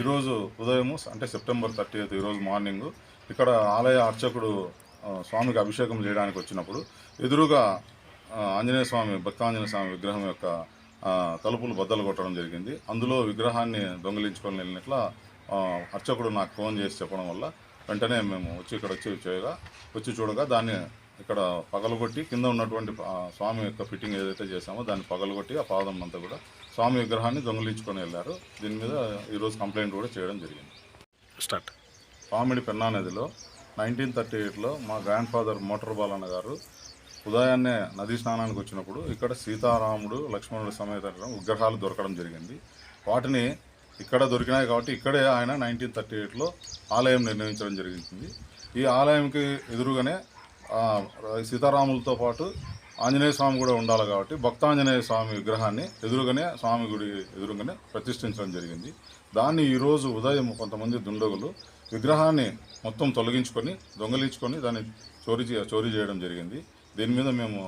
ఈరోజు ఉదయం అంటే సెప్టెంబర్ థర్టీ ఈరోజు మార్నింగ్ ఇక్కడ ఆలయ అర్చకుడు స్వామికి అభిషేకం చేయడానికి వచ్చినప్పుడు ఎదురుగా ఆంజనేయ స్వామి భక్తాంజనేయ స్వామి విగ్రహం యొక్క తలుపులు బద్దలు కొట్టడం జరిగింది. అందులో విగ్రహాన్ని దొంగిలించుకొని వెళ్ళినట్ల అర్చకుడు నాకు ఫోన్ చేసి చెప్పడం వల్ల వెంటనే మేము వచ్చి ఇక్కడ వచ్చి చేయగా వచ్చి చూడగా దాన్ని ఇక్కడ పగలగొట్టి కింద ఉన్నటువంటి స్వామి యొక్క ఫిట్టింగ్ ఏదైతే చేసామో దాన్ని పగలగొట్టి ఆ పాదం అంతా కూడా స్వామి విగ్రహాన్ని దొంగిలించుకొని వెళ్ళారు. దీని మీద ఈరోజు కంప్లైంట్ కూడా చేయడం జరిగింది. స్టార్ట్. పామిడి పెన్నా నదిలో నైన్టీన్ థర్టీ ఎయిట్లో మా గ్రాండ్ ఫాదర్ మోటార్ బాలన్న గారు ఉదయాన్నే నదీ స్నానానికి వచ్చినప్పుడు ఇక్కడ సీతారాముడు లక్ష్మణుడు సమేత విగ్రహాలు దొరకడం జరిగింది. వాటిని ఇక్కడ దొరికినాయి కాబట్టి ఇక్కడే ఆయన నైన్టీన్ థర్టీ ఎయిట్లో ఆలయం నిర్మించడం జరిగింది. ఈ ఆలయంకి ఎదురుగానే సీతారాములతో పాటు ఆంజనేయ స్వామి కూడా ఉండాలి కాబట్టి భక్తాంజనేయ స్వామి విగ్రహాన్ని ఎదురుగానే స్వామి గుడి ఎదురుగానే ప్రతిష్ఠించడం జరిగింది. దాన్ని ఈరోజు ఉదయం కొంతమంది దుండగులు విగ్రహాన్ని మొత్తం తొలగించుకొని దొంగలించుకొని దాన్ని చోరీ చోరీ చేయడం జరిగింది. దీని మీద మేము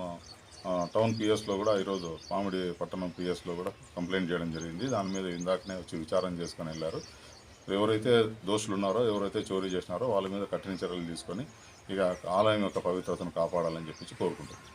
టౌన్ పిఎస్లో కూడా ఈరోజు పామిడి పట్టణం పిఎస్లో కూడా కంప్లైంట్ చేయడం జరిగింది. దాని మీద ఇందాకనే వచ్చి విచారం చేసుకొని వెళ్ళారు. ఎవరైతే దోషులు ఉన్నారో ఎవరైతే చోరీ చేసినారో వాళ్ళ మీద కఠిన చర్యలు తీసుకొని ఇక ఆలయం యొక్క పవిత్రతను కాపాడాలని చెప్పి కోరుకుంటున్నాం.